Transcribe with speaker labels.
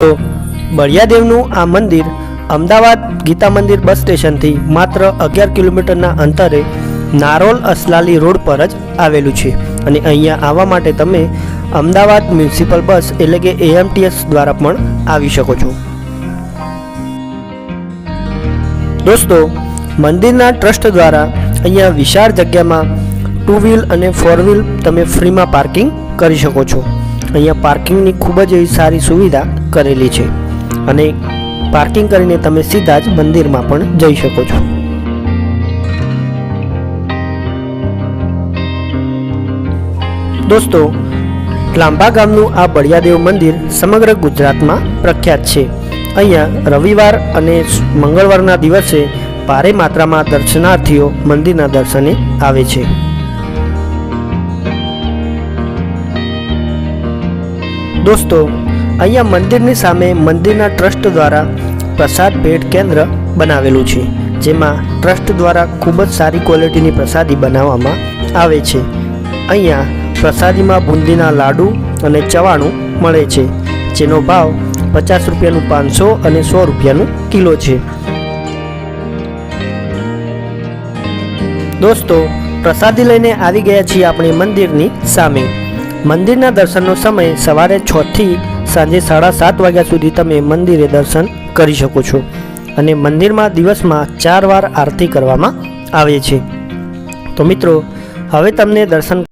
Speaker 1: બળિયાદેવનું આ મંદિર અમદાવાદ ગીતા મંદિર બસ સ્ટેશનથી માત્ર અગિયાર કિલોમીટરના અંતરે નારોલ અસલાલી રોડ પર જ આવેલું છે. અને અહીંયા આવવા માટે તમે અમદાવાદ મ્યુનિસિપલ બસ એટલે કે એએમટીએસ દ્વારા પણ આવી શકો છો. દોસ્તો, મંદિરના ટ્રસ્ટ દ્વારા અહીંયા વિશાળ જગ્યામાં ટુ વ્હીલ અને ફોર વ્હીલ તમે ફ્રીમાં પાર્કિંગ કરી શકો છો. અહીંયા પાર્કિંગની ખૂબ જ એવી સારી સુવિધા કરેલી છે અને પાર્કિંગ કરીને તમે સીધા જ મંદિરમાં પણ જઈ શકો છો. દોસ્તો, લાંબા ગામનું આ બળિયાદેવ મંદિર સમગ્ર ગુજરાતમાં પ્રખ્યાત છે. અહીંયા રવિવાર અને મંગળવારના દિવસે ભારે માત્રામાં દર્શનાર્થીઓ મંદિરના દર્શને આવે છે. દોસ્તો અહીંયા મંદિરની સામે મંદિરના ટ્રસ્ટ દ્વારા પ્રસાદ ભેટ કેન્દ્ર બનાવેલું છે, જેમાં ટ્રસ્ટ દ્વારા ખૂબ જ સારી ક્વોલિટીની પ્રસાદી બનાવવામાં આવે છે. અહીંયા પ્રસાદીમાં બુંદીના લાડુ અને ચવાણું મળે છે, જેનો ભાવ પચાસ રૂપિયાનું પાંચસો અને સો રૂપિયાનું કિલો છે. દોસ્તો, પ્રસાદી લઈને આવી ગયા છીએ આપણે મંદિરની સામે. મંદિરના દર્શનનો સમય સવારે છ થી સાંજે સાડા સાત વાગ્યા સુધી તમે મંદિરે દર્શન કરી શકો છો. અને મંદિરમાં દિવસમાં ચાર વાર આરતી કરવામાં આવે છે. તો મિત્રો, હવે તમને દર્શન